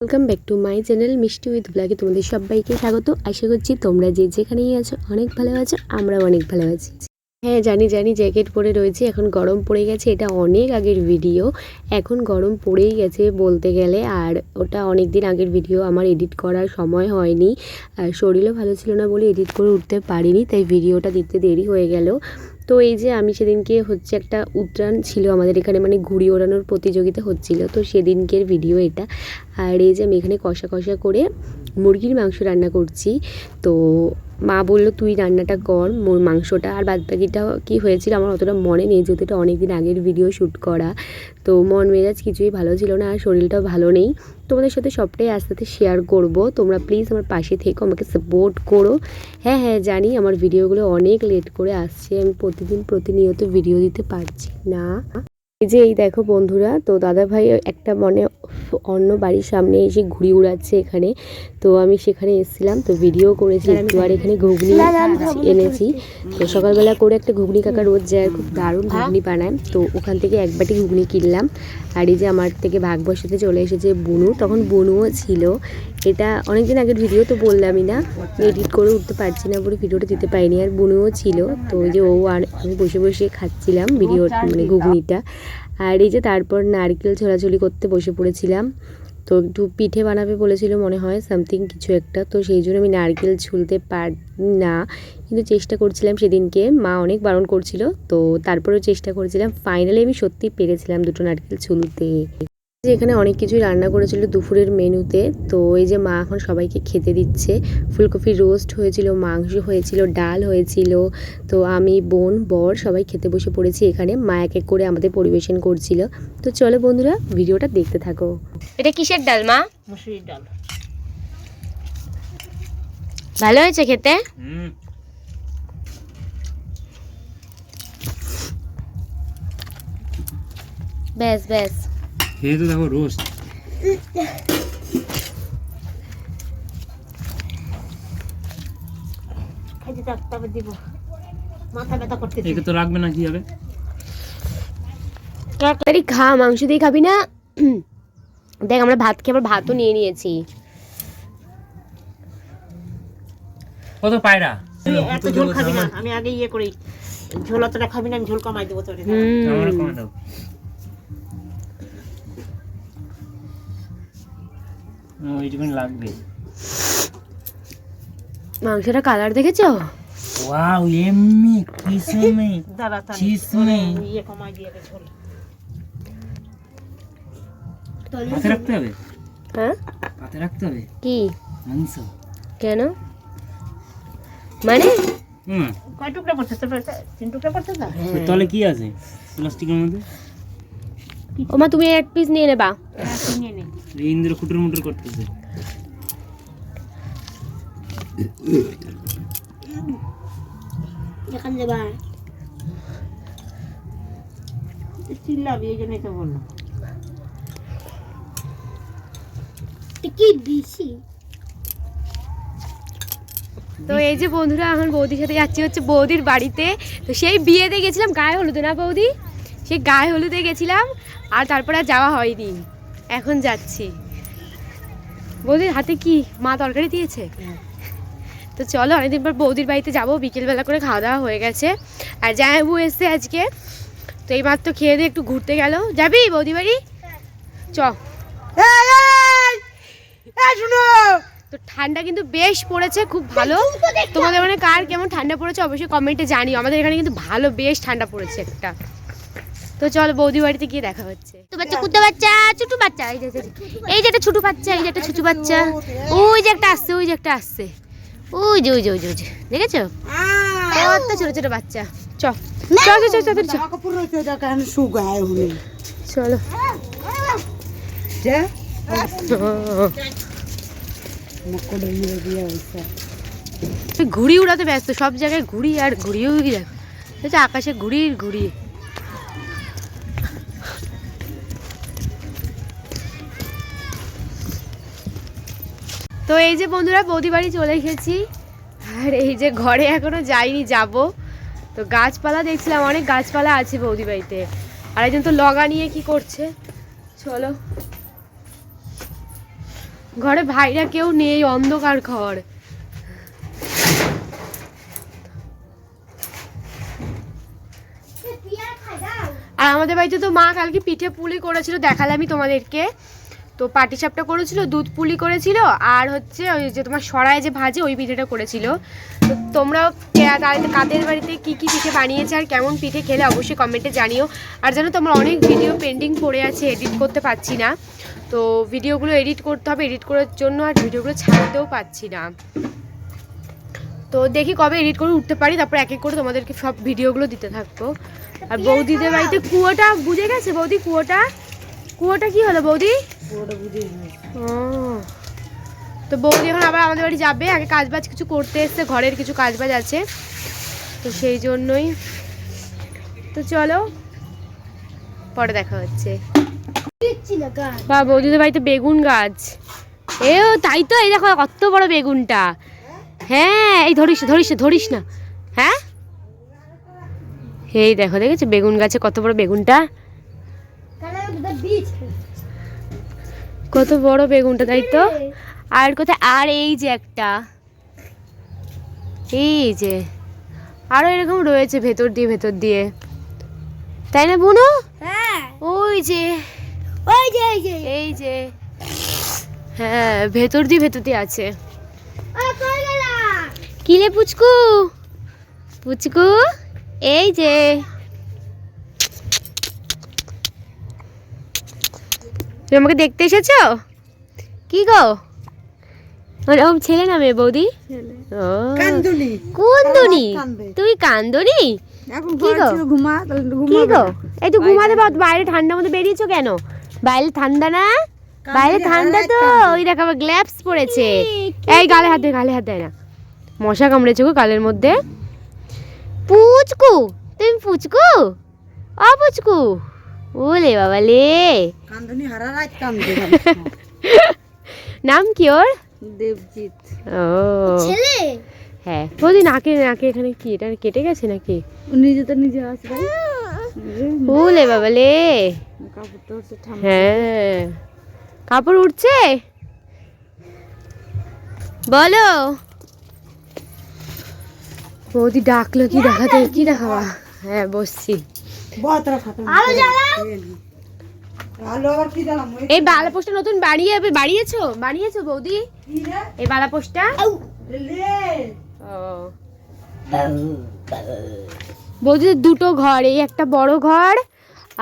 Welcome back to my channel Mishti with ব্লগে তোমাদের সবাইকে স্বাগত। আশা করছি তোমরা যে যেখানেই আছো অনেক ভালো আছো, আমরাও অনেক ভালো আছি। হ্যাঁ জানি জানি, জ্যাকেট পরে রয়েছে, এখন গরম পড়ে গেছে, এটা অনেক আগের ভিডিও। এখন গরম পড়েই গেছে বলতে গেলে, আর ওটা অনেক দিন আগের ভিডিও, আমার এডিট করার সময় হয়নি। আর শরীরও ভালো ছিল না বলে এডিট করে উঠতে পারিনি, তাই ভিডিওটা দিতে দেরি হয়ে গেল। তো এই যে আমি সেদিনকে হচ্ছে একটা উদ্যান ছিল আমাদের এখানে মানে ঘুড়ি ওড়ানোর প্রতিযোগিতা হচ্ছিল। তো সেদিনকের ভিডিও এটা। আর এই যে আমি এখানে কষা কষা করে মুরগির মাংস রান্না করছি। তো মা বলল, তুই রান্নাটা কর, মোর মাংসটা। আর বাদ বাকিটা কী হয়েছিল, আমার অতটা মনে নেই, যেহেতু এটা অনেক দিন আগের ভিডিও শ্যুট করা। তো মন মেজাজ কিছুই ভালো ছিল না, আর শরীরটাও ভালো নেই। তোমাদের সাথে সবটাই আস্তে আস্তে শেয়ার করব। তোমরা প্লিজ আমার পাশে থেকো, আমাকে সাপোর্ট করো। হ্যাঁ হ্যাঁ জানি আমার ভিডিওগুলো অনেক লেট করে আসছে, আমি প্রতিদিন প্রতিনিয়ত ভিডিও দিতে পারছি না। এই যে, এই দেখো বন্ধুরা, তো দাদা ভাই একটা মানে অন্য বাড়ির সামনে এসে ঘুড়ি উড়াচ্ছে এখানে। তো আমি সেখানে এসেছিলাম তো ভিডিও করেছি একটু আর এখানে ঘুগনি এনেছি। তো সকালবেলা করে একটা ঘুগনি কাকা রোজ যায় খুব দারুণ ঘুগনি বানায়। তো ওখান থেকে এক বাটি ঘুগনি কিনলাম। আর এই যে আমার থেকে ভাগ বসাতে চলে এসেছে বুনু তখন বুনুও ছিল। এটা অনেকদিন আগের ভিডিও তো বললামই না। এডিট করে উঠতে পারছি না বলে ভিডিওটা দিতে পারিনি। আর বুনুও ছিল তো ওই যে ও আর আমি বসে বসে খাচ্ছিলাম ভিডিও মানে ঘুগনিটা। আর এই যে তারপর নারকেল ছোলাছুলি করতে বসে পড়েছিলাম। তো একটু পিঠে বানাবে বলেছিল মনে হয় সামথিং কিছু একটা। তো সেই জন্য আমি নারকেল ছুলতে পার না কিন্তু চেষ্টা করছিলাম সেদিনকে। মা অনেক বারণ করছিল। তো তারপরেও চেষ্টা করেছিলাম। ফাইনালি আমি সত্যি পেরেছিলাম দুটো নারকেল ছুলতে যে এখানে অনেক কিছুই রান্না করেছিল দুপুরের মেনুতে। তো এই যে মা এখন সবাইকে খেতে দিচ্ছে। ফুলকপি রোস্ট হয়েছিল মাংস হয়েছিল ডাল হয়েছিল। তো আমি বোন বর সবাই খেতে বসে পড়েছি এখানে। মা এক এক করে আমাদের পরিবেশন করছিল। তো চলো বন্ধুরা ভিডিওটা দেখতে থাকো। এটা কিসের ডাল মা? মুসুরির ডাল। ভালো হয়েছে খেতে? ব্যাস ব্যাস। খেয়ে তো দেখো রোস্ট খাইতে থাক তবে দিব। মাথা ব্যথা করতে একে তো রাখবে না কি হবে? তাড়াতাড়ি খা মাংস দিয়ে খাবি না? দেখ আমরা ভাত খেয়ে আবার ভাতও নিয়ে নিয়েছি। কত পায়রা? এত ঝোল খাবি না আমি আগে ইয়ে করি। ঝোল অতটা খাবি না আমি ঝোল কমাই দেবো তোর আমার কমে দাও লাগবে। মাংসটা কালার দেখেছ? ওয়াও এমনি কিসমে দাঁড়া চিসমে ইয়ে কমাই দিয়ে দে ঝোল। রাখতে হবে? হ্যাঁ? হাতে রাখতে হবে? কি? মাংস। কেন? মানে? হুম। কয় টুকরা পড়ছে? তিন টুকরা পড়ছে না ওই কি আছে? প্লাস্টিকের মধ্যে? ওমা তুমি এক পিস নিয়ে নেবা। হ্যাঁ, নিয়ে নে। এই ইন্দ্র খুটুর মুটুর করতেছে। এখান যাবা চিল্লাবি এই জন্যই তো বলল কি বেশি তো এই যে বন্ধুরা এখন বৌদির সাথে যাচ্ছি হচ্ছে বৌদির বাড়িতে। তো সেই বিয়েতে গেছিলাম গায়ে হলুদে না বৌদি? সেই গায়ে হলুদে গেছিলাম আর তারপরে আর যাওয়া হয়নি। এখন যাচ্ছি। বৌদির হাতে কি মা তরকারি দিয়েছে? তো চলো অনেকদিন পর বৌদির বাড়িতে যাব বিকেলবেলা করে খাওয়া দাওয়া হয়ে গেছে। আর জামাইবু এসছে আজকে তো এই মাত্র খেয়ে দিয়ে একটু ঘুরতে গেল। যাবি বৌদি বাড়ি? চ। তো ঠান্ডা কিন্তু বেশ পড়েছে খুব ভালো। তোমাদের মানে কার কেমন ঠান্ডা পড়েছে অবশ্যই কমেন্টে জানিও। আমাদের এখানে কিন্তু ভালো বেশ ঠান্ডা পড়েছে একটা। তো চল বৌদি বাড়িতে গিয়ে দেখা হচ্ছে। তো বাচ্চা কুত্তা বাচ্চা ছোট বাচ্চা এই যে এই যে- একটা ছোট বাচ্চা এই যে একটা ছোট বাচ্চা। ওই যে একটা আসছে ওই যে একটা আসছে। ওই যে ওই যে ওই যে ওই যে। দেখেছ? কত ছোট ছোট বাচ্চা। চ চল। চল চল চল চলো ঘুড়ি উড়াতে ব্যস্ত সব জায়গায় ঘুড়ি আর ঘুড়িও দেখো। আকাশে ঘুড়ির ঘুড়ি। তো এই যে বন্ধুরা, বৌদি বাড়ি চলে এসেছি। আর এই যে ঘরে এখনও যাইনি, যাব। তো গাছপালা দেখছিলাম, অনেক গাছপালা আছে বৌদি বাড়িতে। আর একজন তো লগা নিয়ে কি করছে? চলো। ঘরে ভাইরা কেউ নেই, অন্ধকার ঘর। আর আমাদের বাড়িতে তো মা কালকে পিঠে পুলি করেছিল দেখালামই তোমাদেরকে। তো পাটিসাপটা করেছিল, দুধ পুলি করেছিল, আর হচ্ছে ওই যে তোমার সরায় যে ভাজে, ওই পিঠেটা করেছিল। তো তোমরাও কাদের বাড়িতে কি কি পিঠে বানিয়েছে আর কেমন পিঠে খেলে অবশ্যই কমেন্টে জানিও। আর জানো তোমার অনেক ভিডিও পেন্ডিং পড়ে আছে এডিট করতে পারছি না। তো ভিডিওগুলো এডিট করতে হবে এডিট করার জন্য আর ভিডিওগুলো ছাড়তেও পাচ্ছি না। তো দেখি কবে এডিট করে উঠতে পারি, তারপর এক এক করে তোমাদেরকে সব ভিডিওগুলো দিতে থাকব। আর বৌদিদের বাড়িতে কুয়োটা বুঝে গেছে? বৌদি, কুয়োটা? কুয়োটা কি হলো বৌদি? তো বৌদি এখন আবার আমাদের বাড়ি যাবে আগে কাজবাজ কিছু করতে এসছে ঘরের কিছু কাজবাজ আছে। তো সেই জন্যই। তো চলো পরে দেখা হচ্ছে। বা বৌদিদের বাড়িতে বেগুন গাছ। এ ও তাই তো এই দেখো কত বড় বেগুনটা। হ্যাঁ এই ধরিস ধরিস ধরিস না। হ্যাঁ? এই দেখো দেখেছ? বেগুন গাছে কত বড় বেগুনটা? কত বড় বেগুনটা তাই তো? আর কোথায়? আর এই যে একটা। এই যে। আরও এরকম রয়েছে ভেতর দিয়ে ভেতর দিয়ে। তাই না বুনো? হ্যাঁ। ওই যে। ওই যে ওই যে। এই যে। হ্যাঁ ভেতর দিয়ে ভেতর দিয়ে আছে। কিলে পুচকু? পুচকু এই যে। তুমি আমাকে দেখতে এসেছ? কি গো? মানে ও ছেলে না মেয়ে বৌদি? ও। কুন্দুনি। কান্দে। তুই কান্দনি? কি গো? কি এই তো ঘুমাতে পার বাইরে ঠান্ডার মধ্যে বেরিয়েছো কেন? বাইরে ঠান্ডা না? বাইরে ঠান্ডা তো? ওই দেখো আবার গ্লাভস পরেছে। এই গালে হাত গালে হাত দেয় না। মশা কামড়েছে গো গালের মধ্যে। পুচকু! তুমি পুচকু? অ পুচকু। ওলে বাবা লে কান্দুনি হারা রাত কান্দে। নাম কি ওর? দেবজিৎ। ও। ছেলে? হ্যাঁ বৌদি নাকে নাকে এখানে কি? এটা কেটে গেছে নাকি? ও নিজে তো নিজে আসবে ওলে বাবা লে কাপড় তো ঠান্ডা। হ্যাঁ। কাপড় উঠছে বলো। বৌদি ডাকলো কি দেখাতে কি দেখাবা? হ্যাঁ বসছি। বতরা খাতাম আলো জ্বালাও। আলো আবার কি দিলাম ওই এই বালাপোস্টটা নতুন বাড়িয়ে বাড়িয়েছো? বানিয়েছো বৌদি? এই বালাপোস্টটা লে। ও। বৌদিদের দুটো ঘর এই একটা বড় ঘর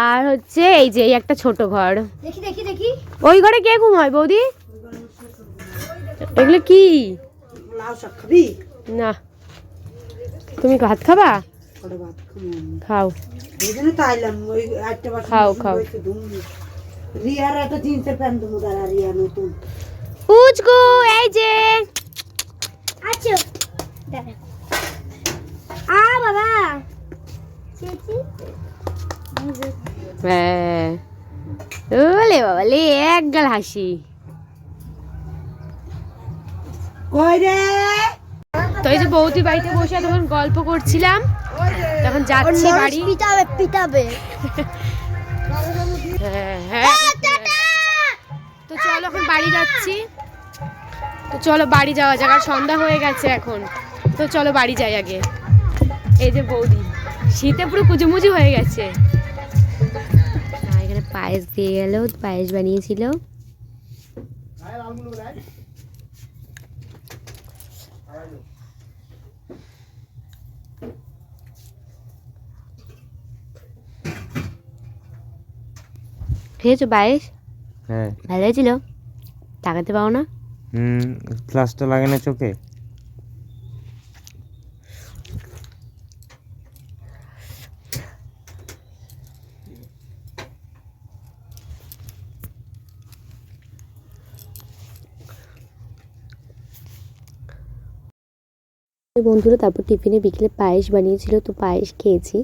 আর হচ্ছে এই যে এই একটা ছোট ঘর। দেখি দেখি দেখি। ওই ঘরে কে ঘুমায় বৌদি? এগুলো কি? না। তুমি ভাত খাবা। খাও। এই তো আইলাম ওই একটা বাসন খাও, খাও। রিয়ার একটা জিন্সের প্যান্ট দেবো দাঁড়া রিয়া নতুন। পুচকু এই যে। দাঁড়া। আ বাবা। চেচি হ্যাঁ। ওলে বাবা লে এক গাল হাসি। কই রে? তো এই যে বৌদি বাড়িতে বসে তখন গল্প করছিলাম। তখন যাচ্ছি বাড়ি পিটাবে পিটাবে। হ্যাঁ হ্যাঁ। তো চলো এখন বাড়ি যাচ্ছি। তো চলো বাড়ি যাওয়া যাক আর সন্ধ্যা হয়ে গেছে এখন। তো চলো বাড়ি যাই আগে। এই যে বৌদি শীতে পুরো কুচুমুচু হয়ে গেছে। এখানে পায়েস দিয়ে গেল পায়েস বানিয়েছিল। খেয়েছো বাইশ হ্যাঁ। ভালো হয়েছিল? তাকাতে পাও না? হুম ফ্লাশটা লাগে না চোখে। বন্ধুরা তারপর টিফিনে বিকেলে পায়েস বানিয়েছিল, তো পায়েস খেয়েছি।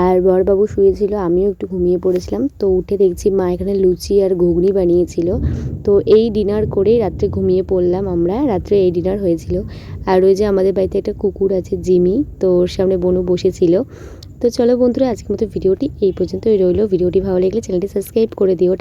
আর বরবাবু শুয়েছিল, আমিও একটু ঘুমিয়ে পড়েছিলাম। তো উঠে দেখছি মা এখানে লুচি আর ঘুগনি বানিয়েছিল। তো এই ডিনার করেই রাত্রে ঘুমিয়ে পড়লাম আমরা। রাত্রে এই ডিনার হয়েছিল। আর ওই যে আমাদের বাড়িতে একটা কুকুর আছে, জিমি, তো ওর সামনে বনু বসেছিল। তো চলো বন্ধুরা, আজকের মতো ভিডিওটি এই পর্যন্তই রইল। ভিডিওটি ভালো লাগলে চ্যানেলটি সাবস্ক্রাইব করে দিও।